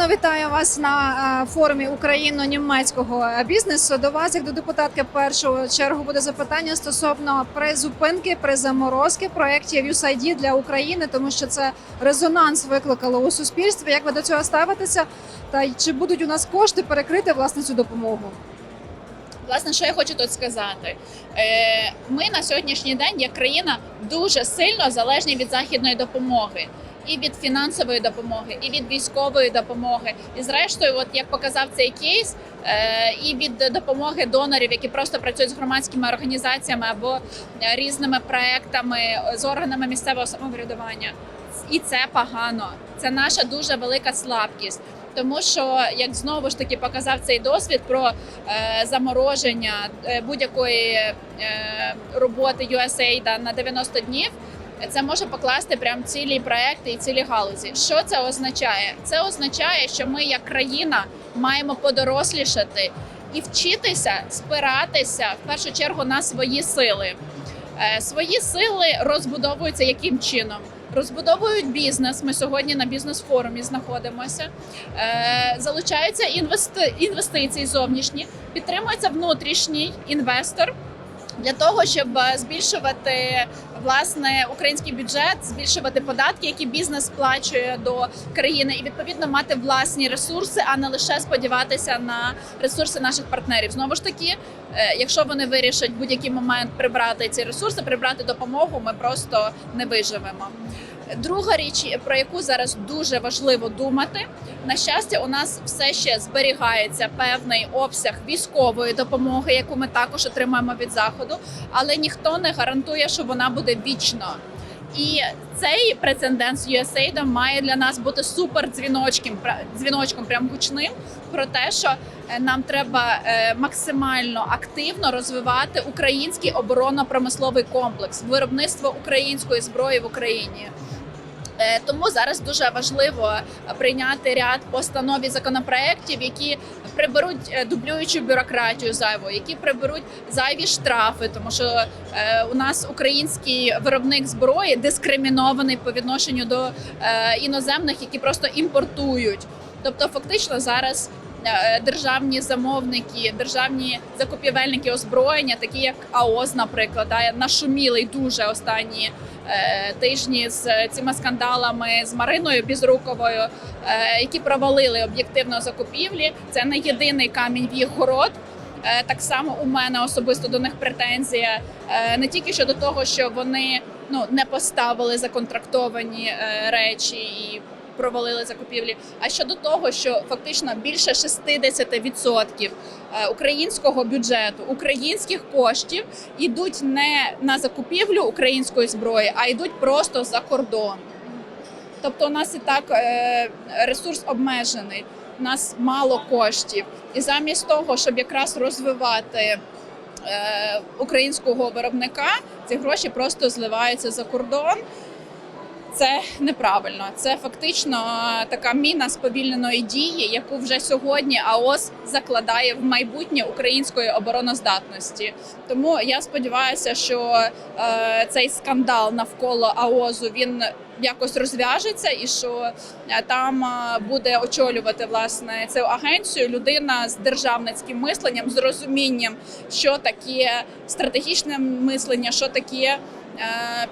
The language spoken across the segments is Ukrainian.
Олено, вітаю вас на форумі україно-німецького бізнесу. До вас, як до депутатки, першу чергу буде запитання стосовно призупинки, призаморозки проєктів USAID для України, тому що це резонанс викликало у суспільстві. Як ви до цього ставитеся? Та чи будуть у нас кошти перекрити власне цю допомогу? Власне, що я хочу тут сказати, Е, ми на сьогоднішній день, як країна, дуже сильно залежні від західної допомоги. І від фінансової допомоги, і від військової допомоги, і зрештою, от як показав цей кейс, е, і від допомоги донорів, які просто працюють з громадськими організаціями або е, різними проектами з органами місцевого самоврядування. І це погано. Це наша дуже велика слабкість. Тому що як знову ж таки показав цей досвід про е, замороження е, будь-якої е, роботи USAID на 90 днів, це може покласти прям цілі проекти і цілі галузі. Що це означає? Це означає, що ми, як країна, маємо подорослішати і вчитися спиратися в першу чергу на свої сили. Е, Свої сили розбудовуються яким чином? Розбудовують бізнес. Ми сьогодні на бізнес-форумі знаходимося. Е, Залучаються інвести... інвестиції зовнішні, підтримується внутрішній інвестор для того, щоб е, збільшувати власне український бюджет, збільшувати податки, які бізнес сплачує до країни, і відповідно мати власні ресурси, а не лише сподіватися на ресурси наших партнерів. Знову ж таки, е, якщо вони вирішать будь-який момент прибрати ці ресурси, прибрати допомогу, ми просто не виживемо. Друга річ, про яку зараз дуже важливо думати, на щастя, у нас все ще зберігається певний обсяг військової допомоги, яку ми також отримаємо від заходу, але ніхто не гарантує, що вона буде вічно. І цей прецедент з USAID має для нас бути супер дзвіночком, дзвіночком прям гучним про те, що е, нам треба е, максимально активно розвивати український оборонно-промисловий комплекс, виробництво української зброї в Україні. Е, Тому зараз дуже важливо прийняти ряд постанов і законопроєктів, які приберуть е, дублюючу бюрократію зайву, які приберуть зайві штрафи, тому що е, у нас український виробник зброї дискримінований по відношенню до е, іноземних, які просто імпортують. Тобто, фактично зараз. Е, Державні замовники, державні закупівельники озброєння, такі як АОЗ, наприклад, да, нашуміли дуже останні е, тижні з цими скандалами з Мариною Бізруковою, е, які провалили об'єктивно закупівлі. Це не єдиний камінь в їх город. Так само у мене особисто до них претензія не тільки щодо того, що вони ну не поставили законтрактовані речі і провалили закупівлі, а щодо того, що фактично більше 60% е, українського бюджету, українських коштів йдуть не на закупівлю української зброї, а йдуть просто за кордон. Тобто, у нас і так е, ресурс обмежений, у нас мало коштів, і замість того, щоб якраз розвивати е, українського виробника, ці гроші просто зливаються за кордон. Це неправильно. Це фактично така міна сповільненої дії, яку вже сьогодні АОС закладає в майбутнє української обороноздатності. Тому я сподіваюся, що е, цей скандал навколо АОЗу він якось розв'яжеться, і що е, там е, буде очолювати власне цю агенцію людина з державницьким мисленням, з розумінням, що таке стратегічне мислення, що таке е,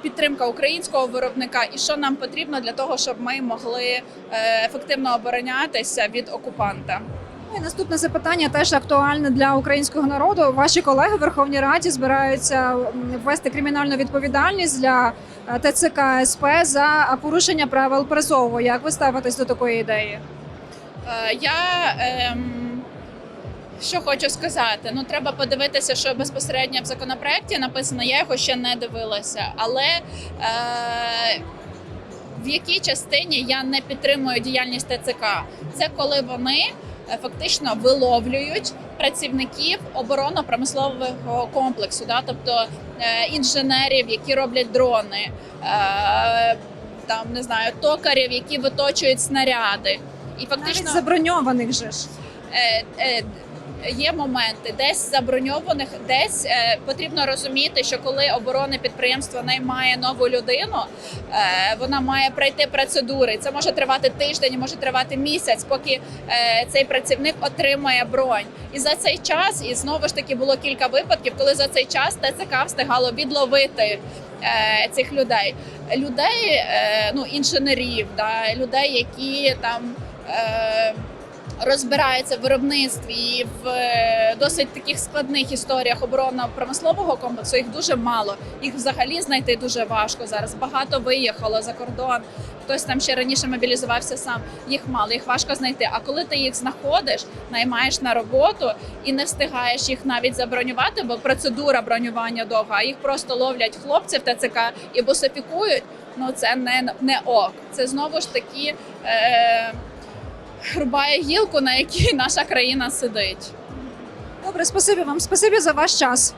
підтримка українського виробника, і що нам потрібно для того, щоб ми могли е, ефективно оборонятися від окупанта. Ну І наступне запитання теж актуальне для українського народу. Ваші колеги в Верховній Раді збираються ввести кримінальну відповідальність для е, ТЦК СП за порушення правил призову. Як ви ставитесь до такої ідеї? Е, Я ем, що хочу сказати, ну треба подивитися, що безпосередньо в законопроекті написано. Я його ще не дивилася, але е, в якій частині я не підтримую діяльність ТЦК? Це коли вони е, фактично виловлюють працівників оборонно-промислового комплексу, да? тобто е, інженерів, які роблять дрони, е, там не знаю, токарів, які виточують снаряди. І фактично Навіть заброньованих же ж. е, е, є моменти, десь заброньованих, десь е, потрібно розуміти, що коли оборонне підприємство наймає нову людину, е, вона має пройти процедури. Це може тривати тиждень, може тривати місяць, поки е, цей працівник отримає бронь. І за цей час, і знову ж таки було кілька випадків, коли за цей час ТЦК встигало відловити. е, Цих людей, людей, е, ну інженерів, да, людей, які там розбираються в виробництві і в е, досить таких складних історіях оборонно-промислового комплексу. Їх дуже мало. Їх взагалі знайти дуже важко зараз. Багато виїхало за кордон. Хтось там ще раніше мобілізувався сам. Їх мало, їх важко знайти. А коли ти їх знаходиш, наймаєш на роботу і не встигаєш їх навіть забронювати, бо процедура бронювання довга, а їх просто ловлять хлопці в ТЦК і босифікують. Ну це не, не ок. Це знову ж таки. Е- рубає гілку, на якій наша країна сидить. Добре, спасибі вам, спасибі за ваш час.